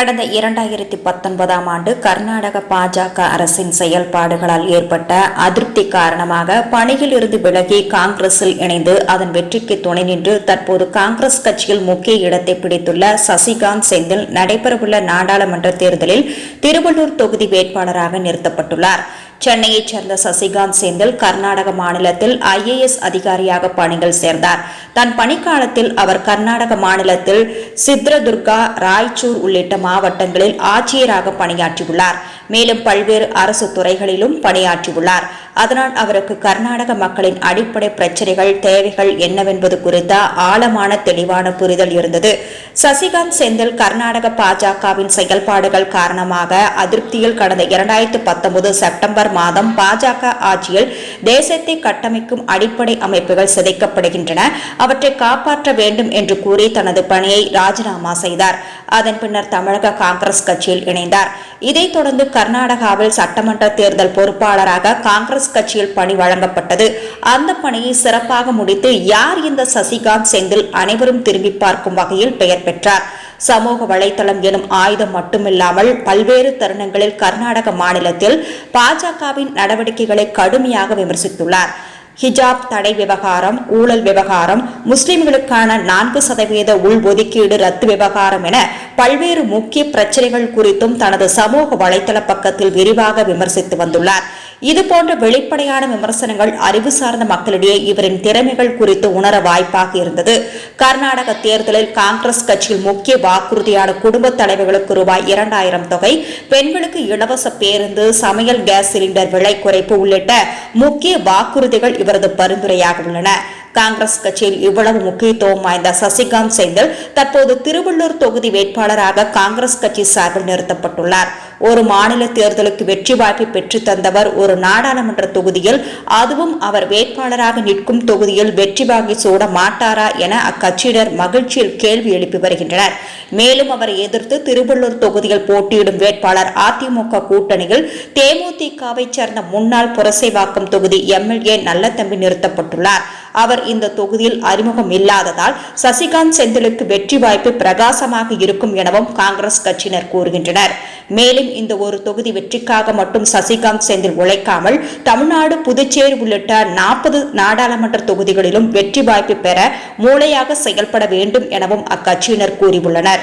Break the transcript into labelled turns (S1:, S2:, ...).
S1: கடந்த இரண்டாயிரத்தி பத்தொன்பதாம் ஆண்டு கர்நாடக பாஜக அரசின் செயல்பாடுகளால் ஏற்பட்ட அதிருப்தி காரணமாக பணியில் இருந்து விலகி காங்கிரஸில் இணைந்து அதன் வெற்றிக்கு துணை நின்று தற்போது காங்கிரஸ் கட்சியில் முக்கிய இடத்தை பிடித்துள்ள சசிகாந்த் செந்தில் நடைபெறவுள்ள நாடாளுமன்ற தேர்தலில் திருவள்ளூர் தொகுதி வேட்பாளராக நிறுத்தப்பட்டுள்ளார். சென்னையைச் சேர்ந்த சசிகாந்த் செந்தில் கர்நாடக மாநிலத்தில் ஐஏஎஸ் அதிகாரியாக பணிகள் சேர்ந்தார். தன் பணிக்காலத்தில் அவர் கர்நாடக மாநிலத்தில் சித்ரதுர்கா ராய்ச்சூர் உள்ளிட்ட மாவட்டங்களில் ஆட்சியராக பணியாற்றியுள்ளார். மேலும் பல்வேறு அரசு துறைகளிலும் பணியாற்றியுள்ளார். அதனால் அவருக்கு கர்நாடக மக்களின் அடிப்படை பிரச்சனைகள் தேவைகள் என்னவென்பது குறித்த ஆழமான தெளிவான புரிதல் இருந்தது. சசிகாந்த் செந்தில் கர்நாடக பாஜகவின் செயல்பாடுகள் காரணமாக அதிருப்தியில் கடந்த இரண்டாயிரத்து பத்தொன்பது செப்டம்பர் மாதம் பாஜக ஆட்சியில் தேசத்தை கட்டமைக்கும் அடிப்படை அமைப்புகள் சிதைக்கப்படுகின்றன. அவற்றை காப்பாற்ற வேண்டும் என்று கூறி தனது பணியை ராஜினாமா செய்தார். அதன் பின்னர் தமிழக காங்கிரஸ் கட்சியில் இணைந்தார். இதைத் தொடர்ந்து கர்நாடகாவில் சட்டமன்ற தேர்தல் பொறுப்பாளராக காங்கிரஸ் கட்சியில் பணி வழங்கப்பட்டது. அந்த பணியை சிறப்பாக முடித்து யார் இந்த சசிகாந்த் செந்தில் அனைவரும் திரும்பி பார்க்கும் வகையில் பெயர் பெற்றார். சமூக வலைதளம் எனும் ஆயுதம் மட்டுமில்லாமல் பல்வேறு தருணங்களில் கர்நாடக மாநிலத்தில் பாஜகவின் நடவடிக்கைகளை கடுமையாக விமர்சித்துள்ளார். ஹிஜாப் தடை விவகாரம் ஊழல் விவகாரம் முஸ்லிம்களுக்கான நான்கு சதவீத உள்ஒதுக்கீடு ரத்து விவகாரம் என பல்வேறு முக்கிய பிரச்சனைகள் குறித்தும் தனது சமூக வலைதள பக்கத்தில் விரிவாக விமர்சித்து வந்துள்ளார். இதுபோன்ற வெளிப்படையான விமர்சனங்கள் அறிவு சார்ந்த மக்களிடையே இவரின் திறமைகள் குறித்து உணர வாய்ப்பாக இருந்தது. கர்நாடக தேர்தலில் காங்கிரஸ் கட்சியில் முக்கிய வாக்குறுதியான குடும்ப தலைவர்களுக்கு ரூபாய் இரண்டாயிரம் தொகை பெண்களுக்கு இலவச பேருந்து சமையல் கேஸ் சிலிண்டர் விலை குறைப்பு உள்ளிட்ட முக்கிய வாக்குறுதிகள் இவரது பரிந்துரையாக உள்ளன. காங்கிரஸ் கட்சியில் இவ்வளவு முக்கியத்துவம் வாய்ந்த சசிகாந்த் செந்தில் தற்போது திருவள்ளூர் தொகுதி வேட்பாளராக காங்கிரஸ் கட்சி சார்பில் நிறுத்தப்பட்டுள்ளார். ஒரு மாநில தேர்தலுக்கு வெற்றி வாய்ப்பை பெற்றுத் தந்தவர் ஒரு நாடாளுமன்ற தொகுதியில் அதுவும் அவர் வேட்பாளராக நிற்கும் தொகுதியில் வெற்றி வாங்கி சூட மாட்டாரா என அக்கட்சியினர் மகிழ்ச்சியில் கேள்வி எழுப்பி வருகின்றனர். மேலும் அவரை எதிர்த்து திருவள்ளூர் தொகுதியில் போட்டியிடும் வேட்பாளர் அதிமுக கூட்டணியில் தேமுதிகவை சேர்ந்த முன்னாள் புரசைவாக்கம் தொகுதி எம்எல்ஏ நல்லதம்பி நிறுத்தப்பட்டுள்ளார். அவர் இந்த தொகுதியில் அறிமுகம் இல்லாததால் சசிகாந்த் செந்திலுக்கு வெற்றி வாய்ப்பு பிரகாசமாக இருக்கும் எனவும் காங்கிரஸ் கட்சியினர் கூறுகின்றனர். மேலும் இந்த ஒரு தொகுதி வெற்றிக்காக மட்டும் சசிகாந்த் செந்தில் உழைக்காமல் தமிழ்நாடு புதுச்சேரி உள்ளிட்ட நாற்பது நாடாளுமன்ற தொகுதிகளிலும் வெற்றி வாய்ப்பு பெற மூளையாக செயல்பட வேண்டும் எனவும் அக்கட்சியினர் கூறியுள்ளனர்.